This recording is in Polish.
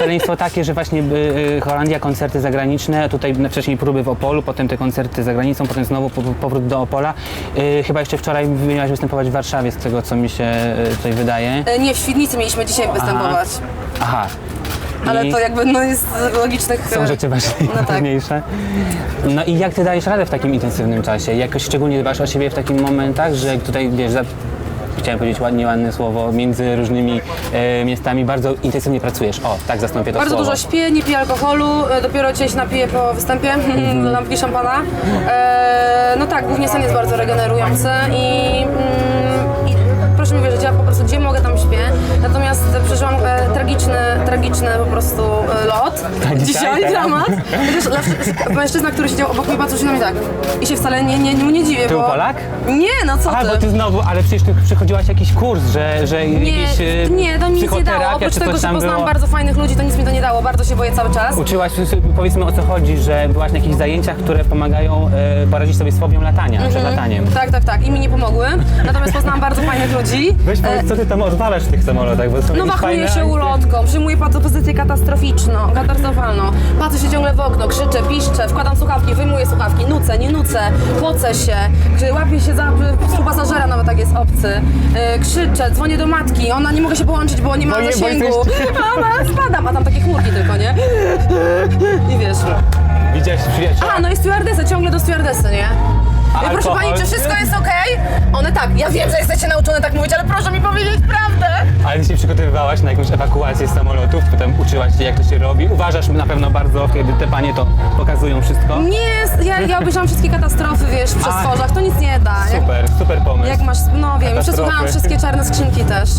szaleństwo takie, że właśnie y, y, Holandia, koncerty zagraniczne, tutaj wcześniej próby w Opolu, potem te koncerty za granicą, potem znowu po- powrót do Opola. Y, chyba jeszcze wczoraj miałaś występować w Warszawie, z tego co mi się y, tutaj wydaje. E, Nie, w Świdnicy mieliśmy dzisiaj występować. Aha. Ale I to jakby no jest z logicznych... są e, rzeczy No tak. ważniejsze. No i jak ty dajesz radę w takim intensywnym czasie? Jakoś szczególnie dbasz o siebie w takich momentach, że tutaj, wiesz, za, chciałem powiedzieć ładnie, ładne słowo, między różnymi e, miastami bardzo intensywnie pracujesz. O, tak zastąpię to Bardzo słowo. dużo śpię, nie piję alkoholu, e, dopiero dzisiaj się napiję po występie Mhm. do lampki szampana. E, no tak, głównie sen jest bardzo regenerujący i, mm, i proszę mi wierzyć, ja po prostu gdzie mogę tam śpię. Natomiast przeżyłam e, tragiczny, tragiczny po prostu e, lot. Tak, dzisiaj tak? dramat. Chociaż dla- mężczyzna, który siedział obok mnie patrzył się na mnie tak i się wcale nie, nie, mu nie dziwię, Ty bo... Polak? Nie, no co A, ty. bo ty znowu, ale przecież ty przechodziłaś jakiś kurs, że, że Nie, jakieś e, nie, to mi nic nie dało. psychoterapia Oprócz czy tego, coś że tam poznałam było. bardzo fajnych ludzi, to nic mi to nie dało. Bardzo się boję cały czas. Uczyłaś, powiedzmy o co chodzi, że byłaś na jakichś zajęciach, które pomagają e, poradzić sobie z fobią latania, przed lataniem. Tak, tak, tak. I mi nie pomogły. Natomiast poznałam bardzo fajnych ludzi. Weź E, powiedz, co ty tam odwalasz w tych samolotach, bo są No jakieś fajne się ulotką, przyjmuję pozycję katastroficzną, katastrofalną. Patrzę się ciągle w okno, krzyczę, piszczę, wkładam słuchawki, wyjmuję słuchawki, nucę, nie nucę, pocę się, łapię się za współpasażera, nawet jak jest obcy. E, krzyczę, dzwonię do matki, ona nie mogę się połączyć, bo nie ma nie- bo zasięgu. jesteś- Mama, spadam, a tam takie chmurki tylko, nie? I wiesz. Widziałeś przyjaciół? A, no i stewardesy, ciągle do stewardesy, nie? A proszę pani, czy wszystko jest okej? One tak, ja wiem, że jesteście nauczone tak mówić, ale proszę mi powiedzieć prawdę. Ale ty się przygotowywałaś na jakąś ewakuację samolotów, potem uczyłaś się jak to się robi. Uważasz na pewno bardzo, kiedy te panie to pokazują wszystko. Nie, ja, ja obejrzałam wszystkie katastrofy, wiesz, w przestworzach, to nic nie da. Jak, Super, super pomysł. jak masz, no wiem, Katastrofy. przesłuchałam wszystkie czarne skrzynki też.